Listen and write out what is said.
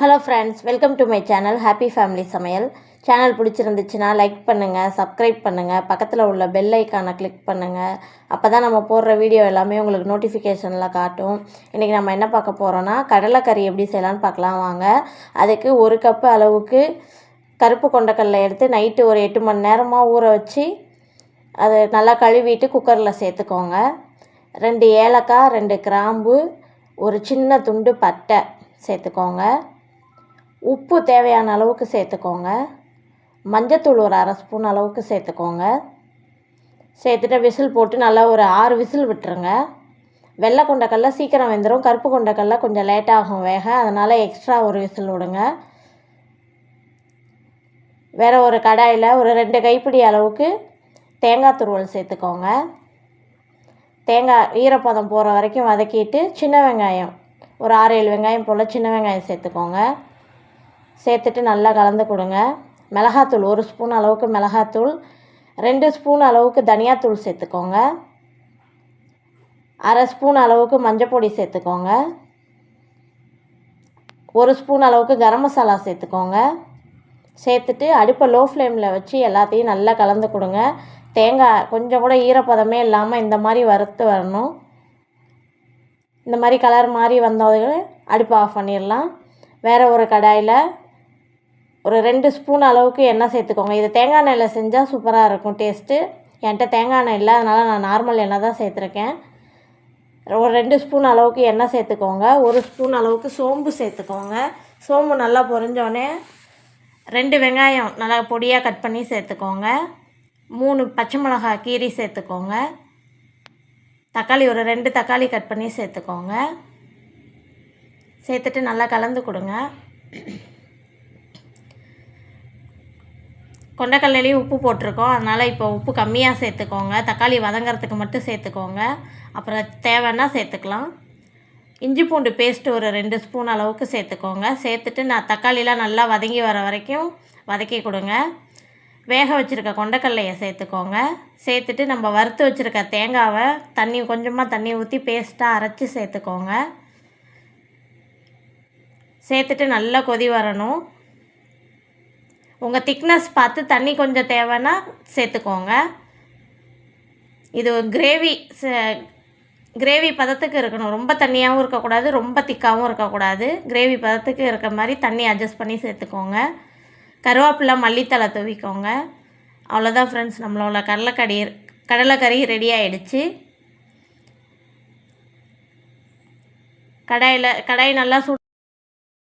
Hello friends welcome to my channel happy family சமையல் channel பிடிச்சிருந்துச்சுன்னா like பண்ணுங்கள் subscribe பண்ணுங்கள் பக்கத்தில் உள்ள பெல் ஐக்கானை கிளிக் பண்ணுங்கள் அப்போ தான் நம்ம போடுற வீடியோ எல்லாமே உங்களுக்கு நோட்டிஃபிகேஷனில் காட்டும். இன்றைக்கி நம்ம என்ன பார்க்க போகிறோன்னா கடலைக்கறி எப்படி செய்யலான்னு பார்க்கலாம் வாங்க. அதுக்கு ஒரு கப்பு அளவுக்கு கருப்பு கொண்டக்கடலை எடுத்து நைட்டு ஒரு எட்டு மணி நேரமாக ஊற வச்சு அதை நல்லா கழுவிட்டு குக்கரில் சேர்த்துக்கோங்க. ரெண்டு ஏலக்காய் ரெண்டு கிராம்பு ஒரு சின்ன துண்டு பட்டை சேர்த்துக்கோங்க. உப்பு தேவையான அளவுக்கு சேர்த்துக்கோங்க. மஞ்சத்தூள் ஒரு அரை ஸ்பூன் அளவுக்கு சேர்த்துக்கோங்க. சேர்த்துட்டு விசில் போட்டு நல்லா ஒரு ஆறு விசில் விட்டுருங்க. வெள்ளை கொண்டக்கடல சீக்கிரம் வெந்துடும் கருப்பு கொண்டக்கடல கொஞ்சம் லேட்டாகும் வேக. அதனால் எக்ஸ்ட்ரா ஒரு விசில் விடுங்க. வேறு ஒரு கடாயில் ஒரு ரெண்டு கைப்பிடி அளவுக்கு தேங்காய் துருவல் சேர்த்துக்கோங்க. தேங்காய் ஈரப்பதம் போகிற வரைக்கும் வதக்கிட்டு சின்ன வெங்காயம் ஒரு ஆறு ஏழு வெங்காயம் போல் சின்ன வெங்காயம் சேர்த்துக்கோங்க. சேர்த்துட்டு நல்லா கலந்து கொடுங்க. மிளகாத்தூள் ஒரு ஸ்பூன் அளவுக்கு மிளகாத்தூள் ரெண்டு ஸ்பூன் அளவுக்கு தனியாத்தூள் சேர்த்துக்கோங்க. அரை ஸ்பூன் அளவுக்கு மஞ்சப்பொடி சேர்த்துக்கோங்க. ஒரு ஸ்பூன் அளவுக்கு கரம் மசாலா சேர்த்துக்கோங்க. சேர்த்துட்டு அடுப்பை லோ ஃப்ளேமில் வச்சு எல்லாத்தையும் நல்லா கலந்து கொடுங்க. தேங்காய் கொஞ்சம் கூட ஈரப்பதமே இல்லாமல் இந்த மாதிரி வறுத்து வரணும். இந்த மாதிரி கலர் மாதிரி வந்தது அடுப்பை ஆஃப் பண்ணிடலாம். வேறு ஒரு கடாயில் ஒரு ரெண்டு ஸ்பூன் அளவுக்கு எண்ணெய் சேர்த்துக்கோங்க. இது தேங்காய் எண்ணெயில் செஞ்சால் சூப்பராக இருக்கும் டேஸ்ட்டு. என்கிட்ட தேங்காய் எண்ணெய் இல்லை அதனால் நான் நார்மல் எண்ணெய் தான் சேர்த்துருக்கேன். ஒரு ரெண்டு ஸ்பூன் அளவுக்கு எண்ணெய் சேர்த்துக்கோங்க. ஒரு ஸ்பூன் அளவுக்கு சோம்பு சேர்த்துக்கோங்க. சோம்பு நல்லா பொரிஞ்சோடனே ரெண்டு வெங்காயம் நல்லா பொடியாக கட் பண்ணி சேர்த்துக்கோங்க. மூணு பச்சை மிளகாய் கீரி சேர்த்துக்கோங்க. தக்காளி ஒரு ரெண்டு தக்காளி கட் பண்ணி சேர்த்துக்கோங்க. சேர்த்துட்டு நல்லா கலந்து கொடுங்க. கொண்டக்கடலையும் உப்பு போட்டிருக்கோம். அதனால் இப்போ உப்பு கம்மியாக சேர்த்துக்கோங்க. தக்காளி வதங்கிறதுக்கு மட்டும் சேர்த்துக்கோங்க. அப்புறம் தேவைன்னா சேர்த்துக்கலாம். இஞ்சி பூண்டு பேஸ்ட்டு ஒரு ரெண்டு ஸ்பூன் அளவுக்கு சேர்த்துக்கோங்க. சேர்த்துட்டு நான் தக்காளிலாம் நல்லா வதங்கி வர வரைக்கும் வதக்கி கொடுங்க. வேக வச்சுருக்க கொண்டக்கடலையை சேர்த்துக்கோங்க. சேர்த்துட்டு நம்ம வறுத்து வச்சுருக்க தேங்காவை தண்ணி கொஞ்சமாக தண்ணி ஊற்றி பேஸ்ட்டாக அரைச்சி சேர்த்துக்கோங்க. சேர்த்துட்டு நல்லா கொதி வரணும். உங்கள் திக்னஸ் பார்த்து தண்ணி கொஞ்சம் தேவைன்னா சேர்த்துக்கோங்க. இது கிரேவி கிரேவி பதத்துக்கு இருக்கணும். ரொம்ப தண்ணியாகவும் இருக்கக்கூடாது ரொம்ப திக்காகவும் இருக்கக்கூடாது. கிரேவி பதத்துக்கு இருக்க மாதிரி தண்ணி அட்ஜஸ்ட் பண்ணி சேர்த்துக்கோங்க. கருவேப்பிலை மல்லித்தலை தூவிக்கோங்க. அவ்வளோதான் ஃப்ரெண்ட்ஸ் நம்மளோட கடலைக்கடி கடலைக்கறி ரெடி ஆகிடுச்சு கடாயில் கடாய் நல்லா சூ